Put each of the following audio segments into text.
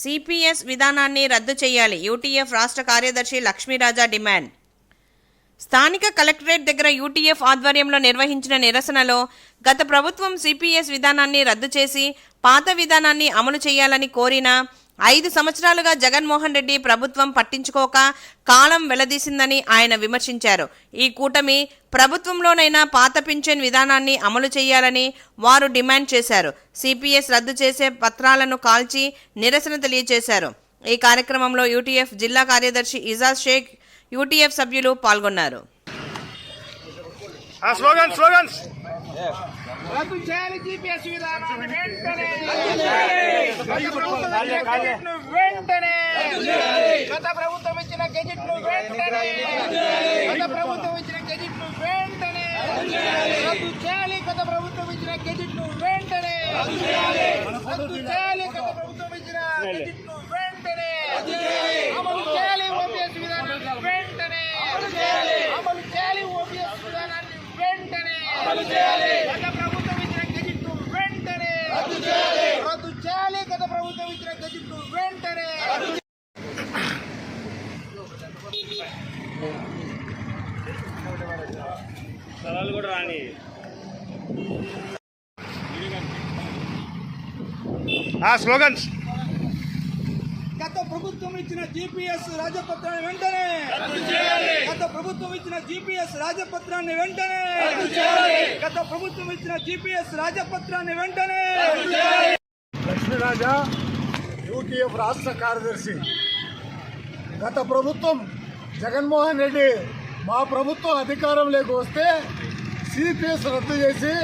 CPS విధానాన్ని రద్దు చేయాలి. యూటీఎఫ్ రాష్ట్ర కార్యదర్శి లక్ష్మీరాజా డిమాండ్. స్థానిక కలెక్టరేట్ దగ్గర యూటీఎఫ్ ఆధ్వర్యంలో నిర్వహించిన నిరసనలో గత ప్రభుత్వం సిపిఎస్ విధానాన్ని రద్దు చేసి పాత విధానాన్ని అమలు చేయాలని కోరిన ఐదు సంవత్సరాలుగా జగన్మోహన్ రెడ్డి ప్రభుత్వం పట్టించుకోక కాలం వెలదీసిందని ఆయన విమర్శించారు. ఈ కూటమి ప్రభుత్వంలోనైనా పాత పింఛన్ విధానాన్ని అమలు చేయాలని వారు డిమాండ్ చేశారు. సిపిఎస్ రద్దు చేసే పత్రాలను కాల్చి నిరసన తెలియజేశారు. ఈ కార్యక్రమంలో యూటీఎఫ్ జిల్లా కార్యదర్శి ఇజాజ్ షేక్ యూటీఎఫ్ సభ్యులు పాల్గొన్నారు. Slogan slogans! రద్దు చేయాలి జీపీఎస్ విధానాన్ని వెంటనే. గత ప్రభుత్వం ఇచ్చిన గెజిట్ను వెంటనే. గత ప్రభుత్వం ఇచ్చిన గెజిట్ను వెంటనే. గత ప్రభుత్వం ఇచ్చిన గెజిట్ను వెంటనే. రద్దు చేయాలి. గత ప్రభుత్వం ఇచ్చిన గెజిట్ను వెంటనే రద్దు చేయాలి గత ప్రభుత్వం ఇచ్చిన గెజిట్ను వెంటనే అమలు చేయాలి ఓపీఎస్ విధానాన్ని వెంటనే అమలు చేయాలి ఓపీఎస్ విధానాన్ని వెంటనే గత ప్రభుత్వం ఇచ్చిన గెజిట్ను వెంటనే రద్దు చేయాలి గత ప్రభుత్వం ఇచ్చిన గెజిట్ను వెంటనే స్థలాలు కూడా రాని. స్లోగన్స్ గత ప్రభుత్వం ఇచ్చిన జీపీఎస్ రాజపత్రాన్ని వెంటనే గత ప్రభుత్వం ఇచ్చిన జీపీఎస్ రాజపత్రాన్ని వెంటనే గత ప్రభుత్వం ఇచ్చిన జీపీఎస్ రాజపత్రాన్ని వెంటనే లక్ష్మీరాజా యూటీఎఫ్ రాష్ట్ర కార్యదర్శి గత ప్రభుత్వం జగన్మోహన్ రెడ్డి మా ప్రభుత్వం అధికారంలోకి వస్తే సిపిఎస్ రద్దు చేసి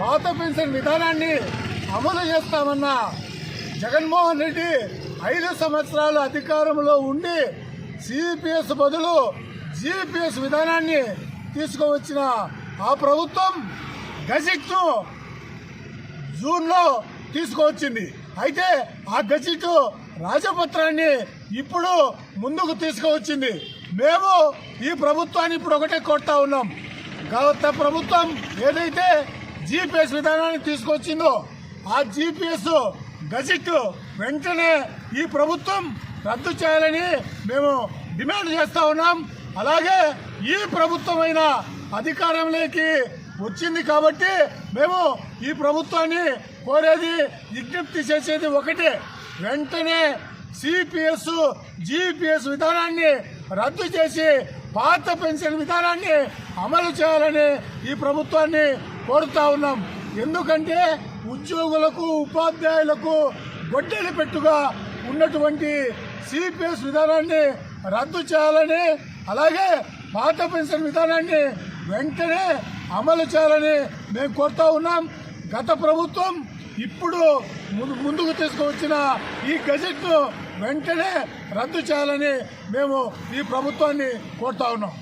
పాత పెన్షన్ విధానాన్ని అమలు చేస్తామన్న జగన్మోహన్ రెడ్డి ఐదు సంవత్సరాలు అధికారంలో ఉండి సిపిఎస్ బదులు జీపీఎస్ విధానాన్ని తీసుకువచ్చిన ఆ ప్రభుత్వం గజిట్ను జూన్లో తీసుకువచ్చింది. అయితే ఆ గజిట్ రాజపత్రాన్ని ఇప్పుడు ముందుకు తీసుకువచ్చింది. మేము ఈ ప్రభుత్వాన్ని ఇప్పుడు ఒకటే కొడతా ఉన్నాం. గత ప్రభుత్వం ఏదైతే జీపీఎస్ విధానాన్ని తీసుకొచ్చిందో ఆ జీపీఎస్ గజిట్ వెంటనే ఈ ప్రభుత్వం రద్దు చేయాలని మేము డిమాండ్ చేస్తా ఉన్నాం. అలాగే ఈ ప్రభుత్వమైన అధికారంలోకి వచ్చింది కాబట్టి మేము ఈ ప్రభుత్వాన్ని కోరేది విజ్ఞప్తి చేసేది ఒకటే. వెంటనే సిపిఎస్ జిపిఎస్ విధానాన్ని రద్దు చేసి పాత పెన్షన్ విధానాన్ని అమలు చేయాలని ఈ ప్రభుత్వాన్ని కోరుతా ఉన్నాం. ఎందుకంటే ఉద్యోగులకు ఉపాధ్యాయులకు గొడ్డలి పెట్టుగా ఉన్నటువంటి సిపిఎస్ విధానాన్ని రద్దు చేయాలని అలాగే పాత పెన్షన్ విధానాన్ని వెంటనే అమలు చేయాలని మేము కోరుతా ఉన్నాం. గత ప్రభుత్వం ఇప్పుడు ముందు- ముందుకు తీసుకువచ్చిన ఈ గజెట్ను వెంటనే రద్దు చేయాలని మేము ఈ ప్రభుత్వాన్ని కోరుతా ఉన్నాం.